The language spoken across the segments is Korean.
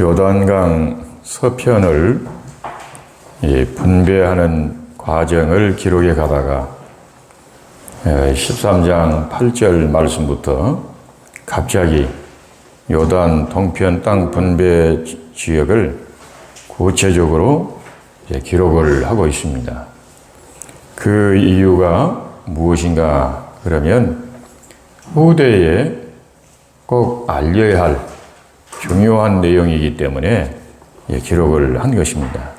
요단강 서편을 이 분배하는 과정을 기록해 가다가 13장 8절 말씀부터 갑자기 요단 동편 땅 분배 지역을 구체적으로 기록을 하고 있습니다. 그 이유가 무엇인가 그러면 후대에 꼭 알려야 할 중요한 내용이기 때문에 기록을 한 것입니다.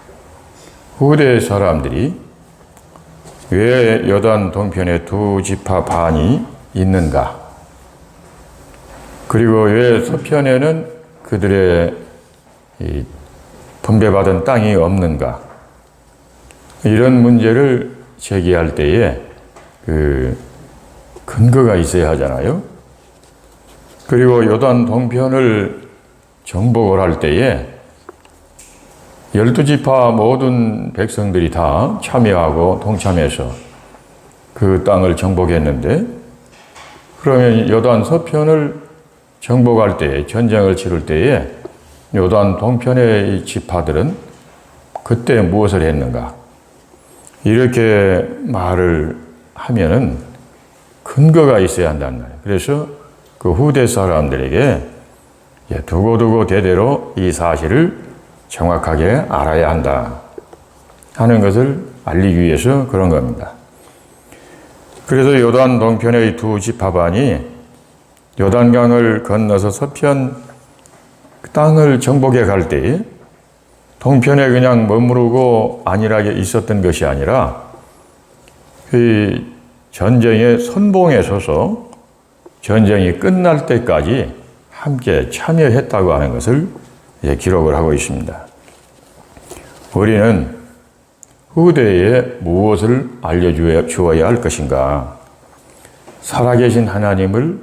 후대 사람들이 왜 여단 동편에 두 지파 반이 있는가? 그리고 왜 서편에는 그들의 분배받은 땅이 없는가? 이런 문제를 제기할 때에 그 근거가 있어야 하잖아요. 그리고 요단 동편을 정복을 할 때에 열두 지파 모든 백성들이 다 참여하고 동참해서 그 땅을 정복했는데 그러면 요단 서편을 정복할 때 전쟁을 치를 때에 요단 동편의 지파들은 그때 무엇을 했는가? 이렇게 말을 하면은 근거가 있어야 한다는 말이에요. 그래서 그 후대 사람들에게 두고두고 대대로 이 사실을 정확하게 알아야 한다 하는 것을 알리기 위해서 그런 겁니다. 그래서 요단 동편의 두 지파반이 요단강을 건너서 서편 땅을 정복해 갈 때에 동편에 그냥 머무르고 안일하게 있었던 것이 아니라 그 전쟁의 선봉에 서서 전쟁이 끝날 때까지 함께 참여했다고 하는 것을 기록을 하고 있습니다. 우리는 후대에 무엇을 알려주어야 할 것인가? 살아계신 하나님을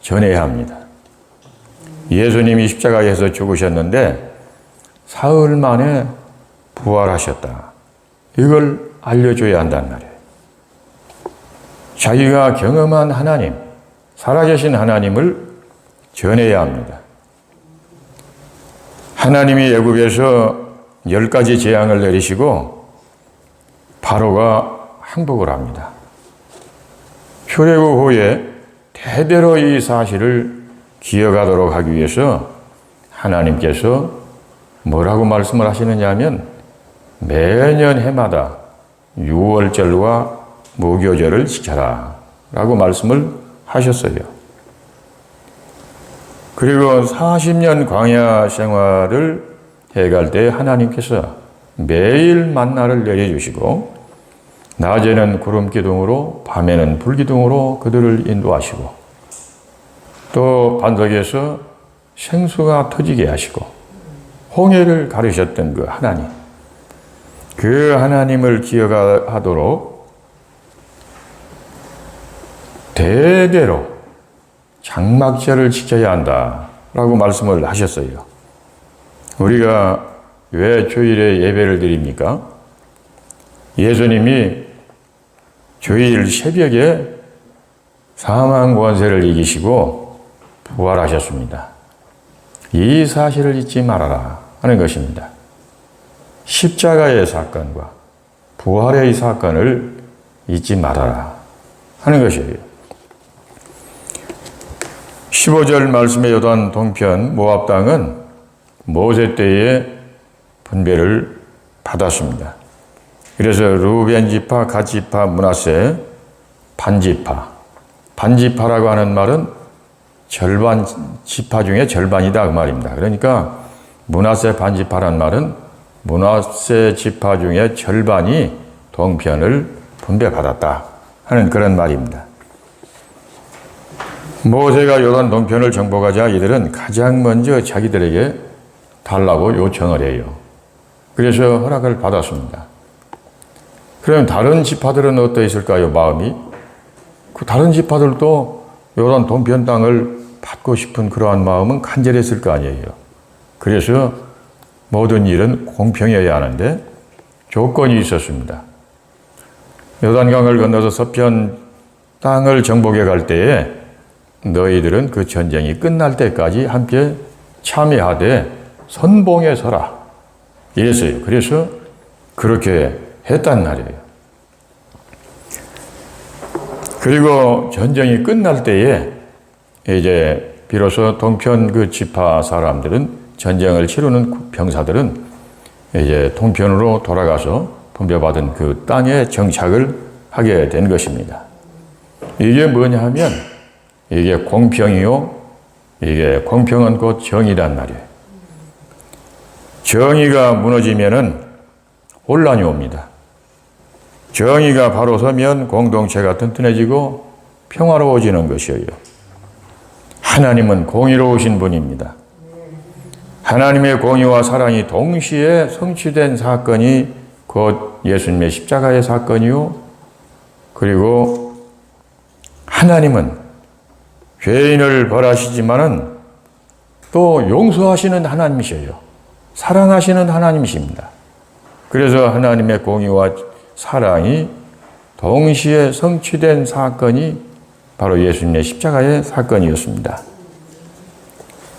전해야 합니다. 예수님이 십자가에서 죽으셨는데 사흘 만에 부활하셨다. 이걸 알려줘야 한단 말이에요. 자기가 경험한 하나님, 살아계신 하나님을 전해야 합니다. 하나님이 애굽에서 열 가지 재앙을 내리시고 바로가 항복을 합니다. 출애굽 후에 대대로 이 사실을 기억하도록 하기 위해서 하나님께서 뭐라고 말씀을 하시느냐 하면 매년 해마다 6월절과 무교절을 지켜라 라고 말씀을 하셨어요. 그리고 40년 광야 생활을 해갈 때 하나님께서 매일 만나를 내려주시고 낮에는 구름 기둥으로 밤에는 불 기둥으로 그들을 인도하시고 또 반석에서 생수가 터지게 하시고 홍해를 가르셨던 그 하나님 그 하나님을 기억하도록 대대로 장막절을 지켜야 한다 라고 말씀을 하셨어요. 우리가 왜 주일에 예배를 드립니까? 예수님이 주일 새벽에 사망 권세를 이기시고 부활하셨습니다. 이 사실을 잊지 말아라 하는 것입니다. 십자가의 사건과 부활의 사건을 잊지 말아라 하는 것이에요. 15절 말씀의 요단 동편 모압 땅은 모세 때에 분배를 받았습니다. 그래서 루벤 지파, 가 지파, 문하세, 반지파. 반지파라고 하는 말은 절반 지파 중에 절반이다 그 말입니다. 그러니까 문하세 반지파란 말은 문하세 지파 중에 절반이 동편을 분배받았다 하는 그런 말입니다. 모세가 요단 동편을 정복하자 이들은 가장 먼저 자기들에게 달라고 요청을 해요. 그래서 허락을 받았습니다. 그럼 다른 지파들은 어떠했을까요, 마음이? 그 다른 지파들도 요단 동편 땅을 받고 싶은 그러한 마음은 간절했을 거 아니에요. 그래서 모든 일은 공평해야 하는데 조건이 있었습니다. 요단강을 건너서 서편 땅을 정복해 갈 때에 너희들은 그 전쟁이 끝날 때까지 함께 참여하되 선봉에 서라. 이랬어요. 그래서 그렇게 했단 말이에요. 그리고 전쟁이 끝날 때에 이제 비로소 동편 그 지파 사람들은 전쟁을 치르는 병사들은 이제 동편으로 돌아가서 분배받은 그 땅에 정착을 하게 된 것입니다. 이게 뭐냐 하면 이게 공평이요. 이게 공평은 곧 정의란 말이에요. 정의가 무너지면은 혼란이 옵니다. 정의가 바로 서면 공동체가 튼튼해지고 평화로워지는 것이에요. 하나님은 공의로우신 분입니다. 하나님의 공의와 사랑이 동시에 성취된 사건이 곧 예수님의 십자가의 사건이요. 그리고 하나님은 죄인을 벌하시지만은 또 용서하시는 하나님이셔요. 사랑하시는 하나님이십니다. 그래서 하나님의 공의와 사랑이 동시에 성취된 사건이 바로 예수님의 십자가의 사건이었습니다.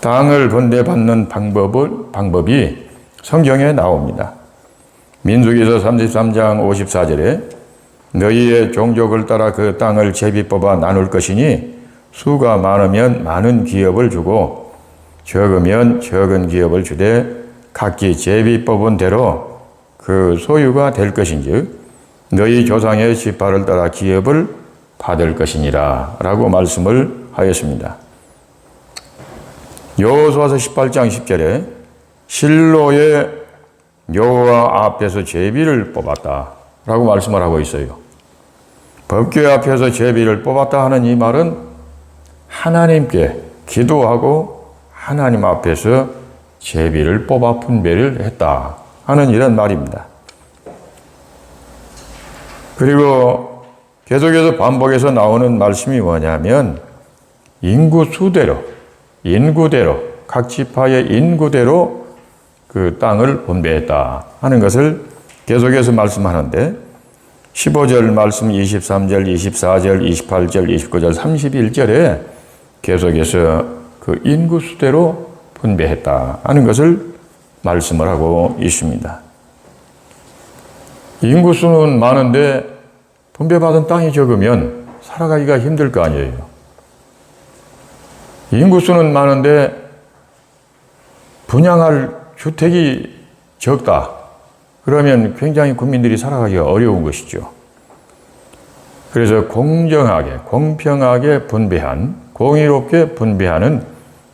땅을 분배받는 방법을, 방법이 성경에 나옵니다. 민수기서 33장 54절에 너희의 종족을 따라 그 땅을 제비 뽑아 나눌 것이니 수가 많으면 많은 기업을 주고 적으면 적은 기업을 주되 각기 제비 뽑은 대로 그 소유가 될 것인즉 너희 조상의 지파를 따라 기업을 받을 것이니라 라고 말씀을 하였습니다. 여호수아서 18장 10절에 실로의 여호와 앞에서 제비를 뽑았다 라고 말씀을 하고 있어요. 법궤 앞에서 제비를 뽑았다 하는 이 말은 하나님께 기도하고 하나님 앞에서 제비를 뽑아 분배를 했다 하는 이런 말입니다. 그리고 계속해서 반복해서 나오는 말씀이 뭐냐면 인구 수대로, 인구대로, 각 지파의 인구대로 그 땅을 분배했다 하는 것을 계속해서 말씀하는데 15절 말씀 23절, 24절, 28절, 29절, 31절에 계속해서 그 인구 수대로 분배했다 하는 것을 말씀을 하고 있습니다. 인구수는 많은데 분배받은 땅이 적으면 살아가기가 힘들 거 아니에요. 인구수는 많은데 분양할 주택이 적다. 그러면 굉장히 국민들이 살아가기가 어려운 것이죠. 그래서 공정하게, 공평하게 분배한, 공의롭게 분배하는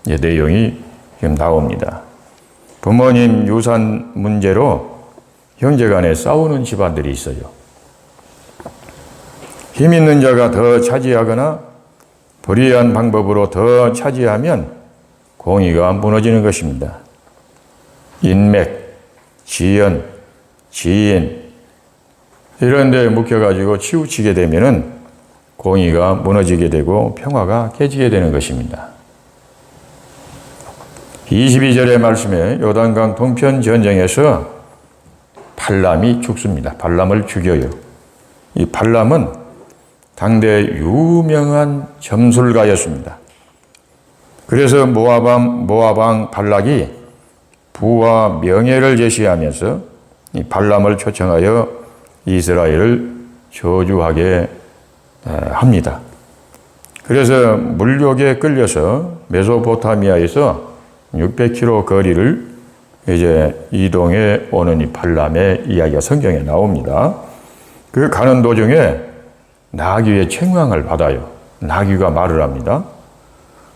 내용이 지금 나옵니다. 부모님 유산 문제로 형제 간에 싸우는 집안들이 있어요. 힘 있는 자가 더 차지하거나 불의한 방법으로 더 차지하면 공의가 무너지는 것입니다. 인맥, 지연, 지인 이런 데 묶여가지고 치우치게 되면은 공의가 무너지게 되고 평화가 깨지게 되는 것입니다. 22절의 말씀에 요단강 동편 전쟁에서 발람이 죽습니다. 발람을 죽여요. 이 발람은 당대 유명한 점술가였습니다. 그래서 모아방, 모아방 발락이 부와 명예를 제시하면서 이 발람을 초청하여 이스라엘을 저주하게 합니다. 그래서 물욕에 끌려서 메소포타미아에서 600km 거리를 이제 이동해 오는 이 발람의 이야기가 성경에 나옵니다. 그 가는 도중에 나귀의 책망을 받아요. 나귀가 말을 합니다.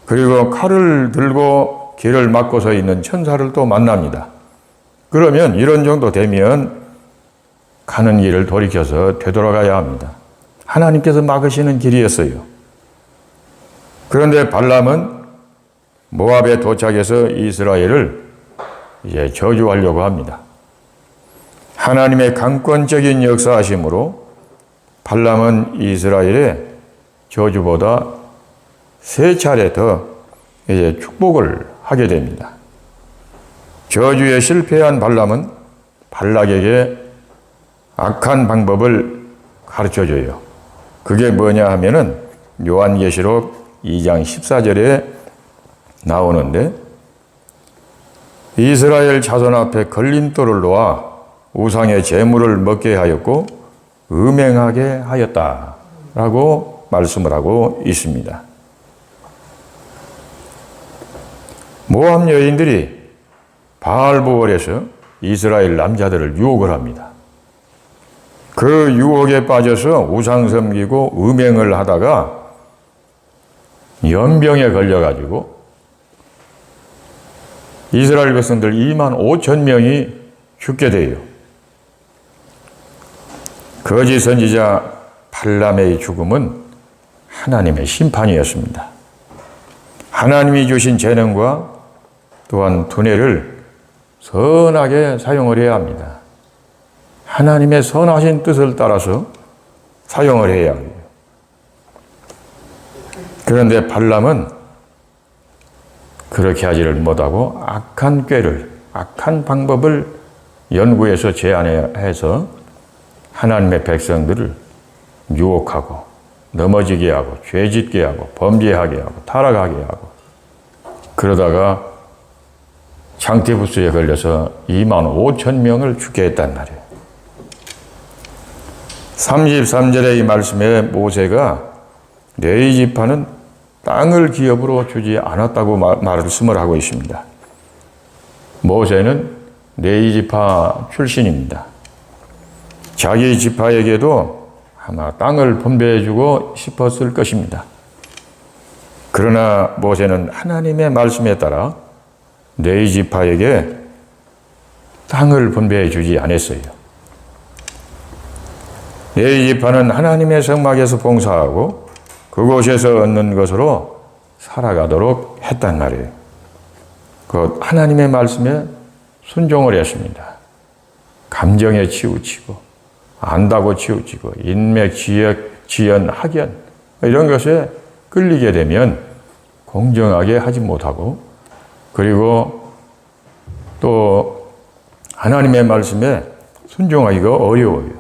그리고 칼을 들고 길을 막고 서 있는 천사를 또 만납니다. 그러면 이런 정도 되면 가는 길을 돌이켜서 되돌아가야 합니다. 하나님께서 막으시는 길이었어요. 그런데 발람은 모압에 도착해서 이스라엘을 이제 저주하려고 합니다. 하나님의 강권적인 역사하심으로 발람은 이스라엘의 저주보다 세 차례 더 이제 축복을 하게 됩니다. 저주에 실패한 발람은 발락에게 악한 방법을 가르쳐 줘요. 그게 뭐냐 하면은 요한계시록 2장 14절에 나오는데 이스라엘 자손 앞에 걸림돌을 놓아 우상의 재물을 먹게 하였고 음행하게 하였다라고 말씀을 하고 있습니다. 모함 여인들이 바알보월에서 이스라엘 남자들을 유혹을 합니다. 그 유혹에 빠져서 우상 섬기고 음행을 하다가 연병에 걸려가지고 이스라엘 백성들 2만 5천 명이 죽게 돼요. 거짓 선지자 발람의 죽음은 하나님의 심판이었습니다. 하나님이 주신 재능과 또한 두뇌를 선하게 사용을 해야 합니다. 하나님의 선하신 뜻을 따라서 사용을 해야 해요. 그런데 발람은 그렇게 하지를 못하고 악한 꾀를, 악한 방법을 연구해서 제안해서 하나님의 백성들을 유혹하고 넘어지게 하고 죄짓게 하고 범죄하게 하고 타락하게 하고 그러다가 장티부스에 걸려서 2만 5천 명을 죽게 했단 말이에요. 33절의 이 말씀에 모세가 레이 지파는 땅을 기업으로 주지 않았다고 말씀을 하고 있습니다. 모세는 레이 지파 출신입니다. 자기 지파에게도 아마 땅을 분배해주고 싶었을 것입니다. 그러나 모세는 하나님의 말씀에 따라 레이 지파에게 땅을 분배해 주지 않았어요. 레이 지파는 하나님의 성막에서 봉사하고 그곳에서 얻는 것으로 살아가도록 했단 말이에요. 그 하나님의 말씀에 순종을 했습니다. 감정에 치우치고 안다고 치우치고 인맥, 지역, 지연, 학연 이런 것에 끌리게 되면 공정하게 하지 못하고 그리고 또 하나님의 말씀에 순종하기가 어려워요.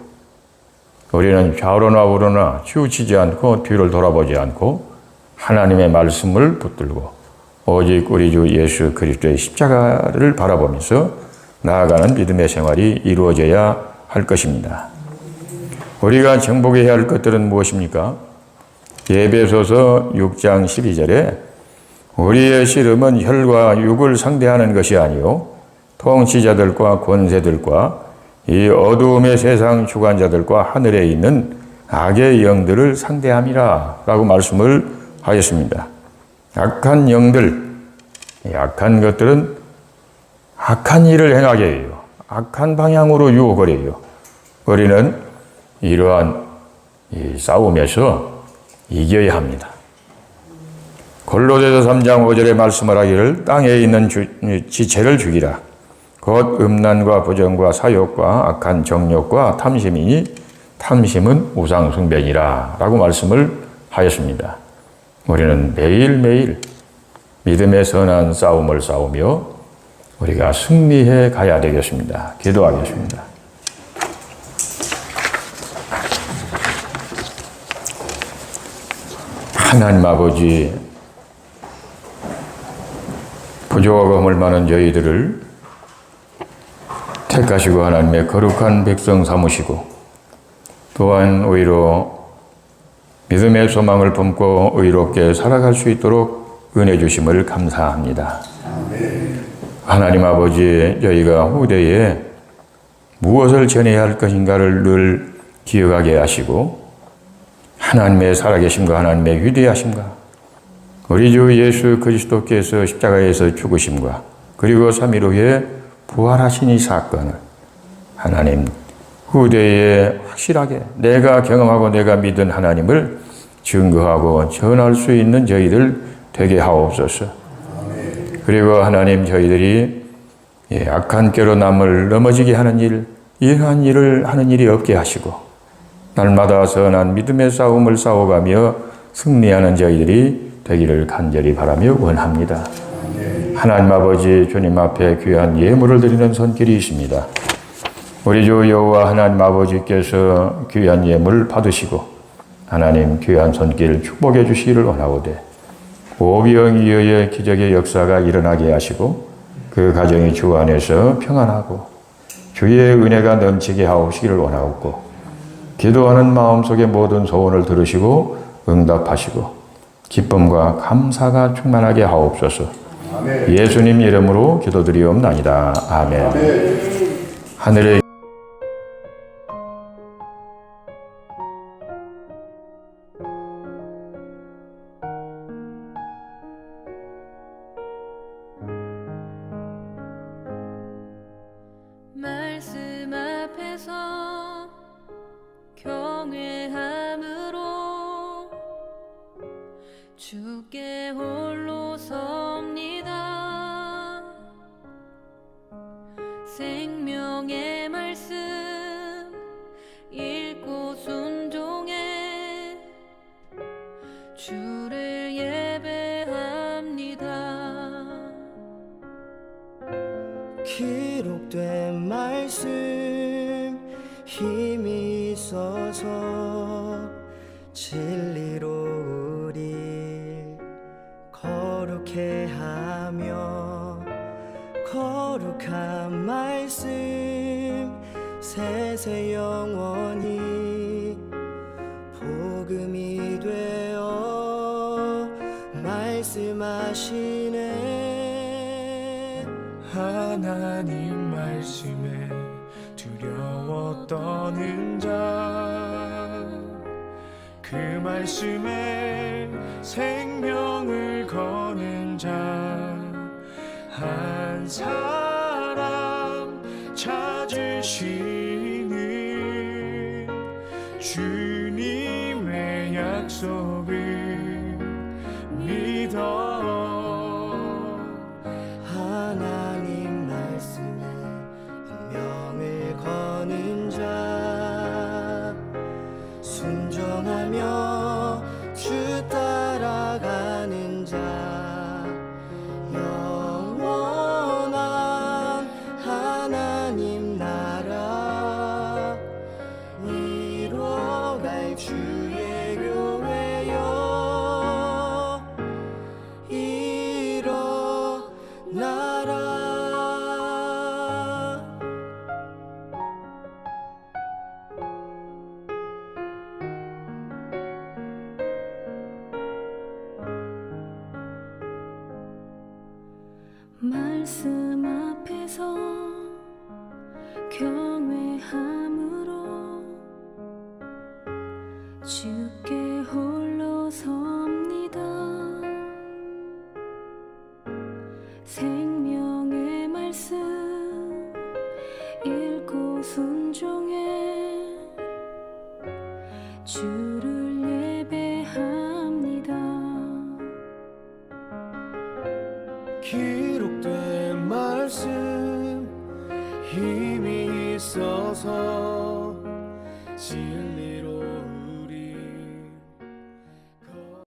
우리는 좌우로나 우로나 치우치지 않고 뒤를 돌아보지 않고 하나님의 말씀을 붙들고 오직 우리 주 예수 그리스도의 십자가를 바라보면서 나아가는 믿음의 생활이 이루어져야 할 것입니다. 우리가 정복해야 할 것들은 무엇입니까? 예배소서 6장 12절에 우리의 씨름은 혈과 육을 상대하는 것이 아니요 통치자들과 권세들과 이 어두움의 세상 주관자들과 하늘에 있는 악의 영들을 상대함이라 라고 말씀을 하였습니다. 악한 영들, 악한 것들은 악한 일을 행하게 해요. 악한 방향으로 유혹을 해요. 우리는 이러한 싸움에서 이겨야 합니다. 골로새서 3장 5절에 말씀을 하기를 땅에 있는 주, 지체를 죽이라. 곧 음란과 부정과 사욕과 악한 정욕과 탐심이니 탐심은 우상숭배니라 라고 말씀을 하였습니다. 우리는 매일매일 믿음의 선한 싸움을 싸우며 우리가 승리해 가야 되겠습니다. 기도하겠습니다. 하나님 아버지, 부조와 검을 많은 저희들을 택하시고 하나님의 거룩한 백성 삼으시고 또한 오히려 믿음의 소망을 품고 의롭게 살아갈 수 있도록 은혜 주심을 감사합니다. 하나님 아버지 저희가 후대에 무엇을 전해야 할 것인가를 늘 기억하게 하시고 하나님의 살아계심과 하나님의 위대하심과 우리 주 예수 그리스도께서 십자가에서 죽으심과 그리고 3일 후에 부활하신 이 사건을 하나님 후대에 확실하게 내가 경험하고 내가 믿은 하나님을 증거하고 전할 수 있는 저희들 되게 하옵소서. 그리고 하나님 저희들이 예, 악한 꾀로 남을 넘어지게 하는 일, 이러한 일을 하는 일이 없게 하시고 날마다 선한 믿음의 싸움을 싸워가며 승리하는 저희들이 되기를 간절히 바라며 원합니다. 하나님 아버지 주님 앞에 귀한 예물을 드리는 손길이 있습니다. 우리 주 여호와 하나님 아버지께서 귀한 예물을 받으시고 하나님 귀한 손길 축복해 주시기를 원하오되 오병 이어의 기적의 역사가 일어나게 하시고 그 가정이 주 안에서 평안하고 주의 은혜가 넘치게 하옵시기를 원하옵고 기도하는 마음속에 모든 소원을 들으시고 응답하시고 기쁨과 감사가 충만하게 하옵소서. 예수님 이름으로 기도드리옵나이다. 아멘. 하늘의 말씀 앞에서 경외함으로 주께 홀 진리로 우리 거룩해 하며 거룩한 말씀 세세 영원히 복음이 되어 말씀하시네. 하나님 말씀에 떠는 자 그 말씀에 생명을 거는 자 한 사람 주께 홀로 섭니다